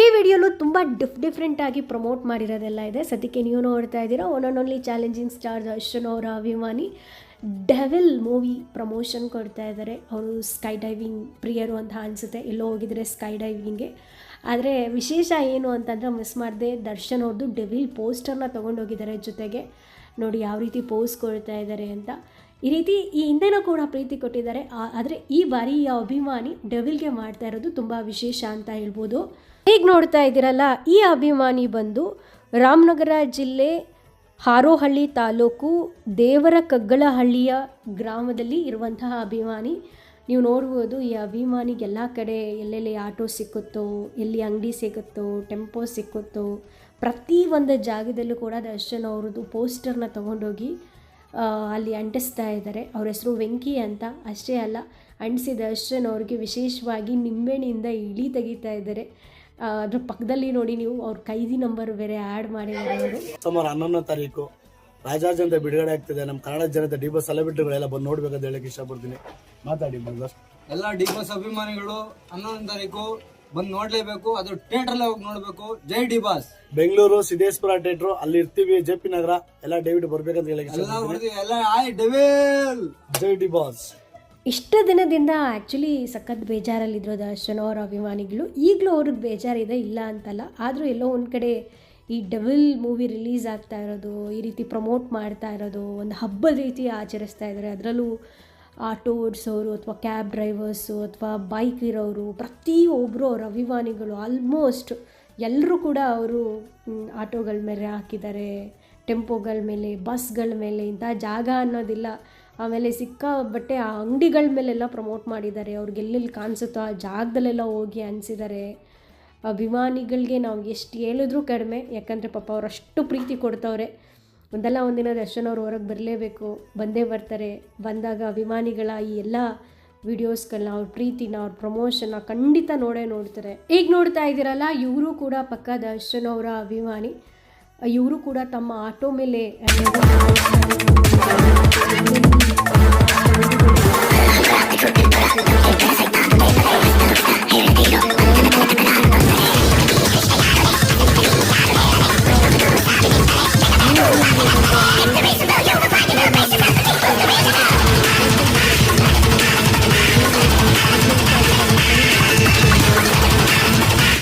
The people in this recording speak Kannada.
ಈ ವಿಡಿಯೋಲು ತುಂಬ ಡಿಫ್ ಡಿಫ್ರೆಂಟಾಗಿ ಪ್ರಮೋಟ್ ಮಾಡಿರೋದೆಲ್ಲ ಇದೆ. ಸದ್ಯಕ್ಕೆ ನೀವು ನೋಡ್ತಾ ಇದ್ದೀರಾ one and only challenging star Darshan ಅವರ ಅಭಿಮಾನಿ. ಡೆವಿಲ್ ಮೂವಿ ಪ್ರಮೋಷನ್ ಕೊಡ್ತಾ ಇದ್ದಾರೆ. ಅವರು ಸ್ಕೈ ಡೈವಿಂಗ್ ಪ್ರಿಯರು ಅಂತ ಅನಿಸುತ್ತೆ. ಎಲ್ಲೋ ಹೋಗಿದ್ರೆ ಸ್ಕೈ ಡೈವಿಂಗ್ಗೆ ಆದರೆ ವಿಶೇಷ ಏನು ಅಂತಂದರೆ ಮಿಸ್ ಮಾಡದೆ ದರ್ಶನ್ ಅವ್ರದ್ದು ಡೆವಿಲ್ ಪೋಸ್ಟರ್ನ ತೊಗೊಂಡೋಗಿದ್ದಾರೆ ಜೊತೆಗೆ. ನೋಡಿ ಯಾವ ರೀತಿ ಪೋಸ್ ಕೊಡ್ತಾ ಇದ್ದಾರೆ ಅಂತ. ಈ ರೀತಿ ಈ ಹಿಂದೆನೂ ಕೂಡ ಪ್ರೀತಿ ಕೊಟ್ಟಿದ್ದಾರೆ. ಆದರೆ ಈ ಬಾರಿ ಅಭಿಮಾನಿ ಡೆವಿಲ್ಗೆ ಮಾಡ್ತಾ ಇರೋದು ತುಂಬ ವಿಶೇಷ ಅಂತ ಹೇಳ್ಬೋದು. ಈಗ ನೋಡ್ತಾ ಇದ್ದೀರಲ್ಲ, ಈ ಅಭಿಮಾನಿ ಬಂದು ರಾಮನಗರ ಜಿಲ್ಲೆ ಹಾರೋಹಳ್ಳಿ ತಾಲೂಕು ದೇವರ ಕಗ್ಗಳಹಳ್ಳಿಯ ಗ್ರಾಮದಲ್ಲಿ ಇರುವಂತಹ ಅಭಿಮಾನಿ. ನೀವು ನೋಡ್ಬೋದು, ಈ ಅಭಿಮಾನಿಗೆ ಎಲ್ಲ ಕಡೆ ಎಲ್ಲೆಲ್ಲಿ ಆಟೋ ಸಿಕ್ಕುತ್ತೋ, ಎಲ್ಲಿ ಅಂಗಡಿ ಸಿಗುತ್ತೋ, ಟೆಂಪೋ ಸಿಕ್ಕುತ್ತೋ, ಪ್ರತಿ ಒಂದು ಜಾಗದಲ್ಲೂ ಕೂಡ ದರ್ಶನ್ ಅವ್ರದ್ದು ಪೋಸ್ಟರ್ನ ತೊಗೊಂಡೋಗಿ ಅಲ್ಲಿ ಅಂಟಿಸ್ತಾ ಇದ್ದಾರೆ. ಅವ್ರ ಹೆಸರು ವೆಂಕಿ ಅಂತ. ಅಷ್ಟೇ ಅಲ್ಲ, ಅಂಟಿಸಿ ದರ್ಶನ್ ಅವ್ರಿಗೆ ವಿಶೇಷವಾಗಿ ನಿಂಬೆಹಣ್ಣಿಂದ ಇಳಿ ತೆಗಿತಾ ಇದ್ದಾರೆ. ಅದ್ರ ಪಕ್ಕದಲ್ಲಿ ನೋಡಿ ನೀವು ಅವ್ರ ಕೈದಿ ನಂಬರ್ ಬೇರೆ ಆ್ಯಡ್ ಮಾಡಿದ್ದಾರೆ ಅವರು. ಸುಮಾರು ಹನ್ನೊಂದನೇ ತಾರೀಕು ರಾಜಾಜ್ ಅಂತ ಬಿಡುಗಡೆ ಆಗ್ತಿದೆ. ನಮ್ಮ ಕನ್ನಡ ಜನತೆ ಡಿ ಬಸ್ ಸೆಲೆಬ್ರಿಟಿಗಳೆಲ್ಲ ಬಂದು ನೋಡ್ಬೇಕಂತ ಹೇಳಕ್ಕೆ ಇಷ್ಟಪಡ್ತೀನಿ. ಮಾತಾಡಿ ಎಲ್ಲ ಡಿ ಬಸ್ ಅಭಿಮಾನಿಗಳು ಹನ್ನೊಂದನೇ ತಾರೀಕು ಬಂದು ನೋಡ್ಲೇಬೇಕು. ಅದು ಥಿಯೇಟರ್ ಹೋಗಿ ನೋಡ್ಬೇಕು. ಜೈ D Boss Bengaluru Siddeshwara theatre ಅಲ್ಲಿ ಇರ್ತೀವಿ. ಜೆ ಪಿ ನಗರ ಎಲ್ಲ ಡೇವಿಡ್ ಬರ್ಬೇಕಂತ ಹೇಳಿ ಎಲ್ಲ ಎಲ್ಲ ಆಯ್ ಡೆವಿಲ್ ಜೈ ಡಿ ಬಾಸ್ ಇಷ್ಟು ದಿನದಿಂದ ಆ್ಯಕ್ಚುಲಿ ಸಖತ್ ಬೇಜಾರಲ್ಲಿದ್ರು ದರ್ಶನ್ ಅವರ ಅಭಿಮಾನಿಗಳು. ಈಗಲೂ ಅವ್ರಿಗೆ ಬೇಜಾರಿದೆ, ಇಲ್ಲ ಅಂತಲ್ಲ. ಆದರೂ ಎಲ್ಲೋ ಒಂದು ಕಡೆ ಈ ಡಬಲ್ ಮೂವಿ ರಿಲೀಸ್ ಆಗ್ತಾ ಇರೋದು, ಈ ರೀತಿ ಪ್ರಮೋಟ್ ಮಾಡ್ತಾ ಇರೋದು, ಒಂದು ಹಬ್ಬದ ರೀತಿ ಆಚರಿಸ್ತಾ ಇದ್ದಾರೆ ಅದರಲ್ಲೂ ಆಟೋ ಓಡಿಸೋರು ಅಥವಾ ಕ್ಯಾಬ್ ಡ್ರೈವರ್ಸು ಅಥವಾ ಬೈಕ್ ಇರೋರು ಪ್ರತಿಯೊಬ್ಬರು ಅವ್ರ ಅಭಿಮಾನಿಗಳು ಆಲ್ಮೋಸ್ಟ್ ಎಲ್ಲರೂ ಕೂಡ ಅವರು ಆಟೋಗಳ ಮೇಲೆ ಹಾಕಿದ್ದಾರೆ ಟೆಂಪೋಗಳ ಮೇಲೆ ಬಸ್ಗಳ ಮೇಲೆ ಇಂಥ ಜಾಗ ಅನ್ನೋದಿಲ್ಲ. ಆಮೇಲೆ ಸಿಕ್ಕ ಬಟ್ಟೆ ಆ ಅಂಗಡಿಗಳ ಮೇಲೆಲ್ಲ ಪ್ರಮೋಟ್ ಮಾಡಿದ್ದಾರೆ. ಅವ್ರಿಗೆ ಎಲ್ಲೆಲ್ಲಿ ಕಾಣಿಸುತ್ತೋ ಆ ಜಾಗದಲ್ಲೆಲ್ಲ ಹೋಗಿ ಅನಿಸಿದ್ದಾರೆ ಅಭಿಮಾನಿಗಳಿಗೆ ನಾವು ಎಷ್ಟು ಹೇಳಿದ್ರೂ ಕಡಿಮೆ. ಯಾಕಂದರೆ ಪಾಪ ಅವ್ರು ಅಷ್ಟು ಪ್ರೀತಿ ಕೊಡ್ತವ್ರೆ. ಒಂದಲ್ಲ ಒಂದಿನ ದರ್ಶನ್ ಅವ್ರು ಹೊರಗೆ ಬರಲೇಬೇಕು, ಬಂದೇ ಬರ್ತಾರೆ. ಬಂದಾಗ ಅಭಿಮಾನಿಗಳ ಈ ಎಲ್ಲ ವಿಡಿಯೋಸ್ಗಳನ್ನ ಅವ್ರ ಪ್ರೀತಿನ, ಅವ್ರ ಪ್ರಮೋಷನ್ನ ಖಂಡಿತ ನೋಡೇ ನೋಡ್ತಾರೆ. ಈಗ ನೋಡ್ತಾ ಇದ್ದೀರಲ್ಲ, ಇವರು ಕೂಡ ಪಕ್ಕ ದರ್ಶನ್ ಅವರ ಅಭಿಮಾನಿ. ಇವರು ಕೂಡ ತಮ್ಮ ಆಟೋ ಮೇಲೆ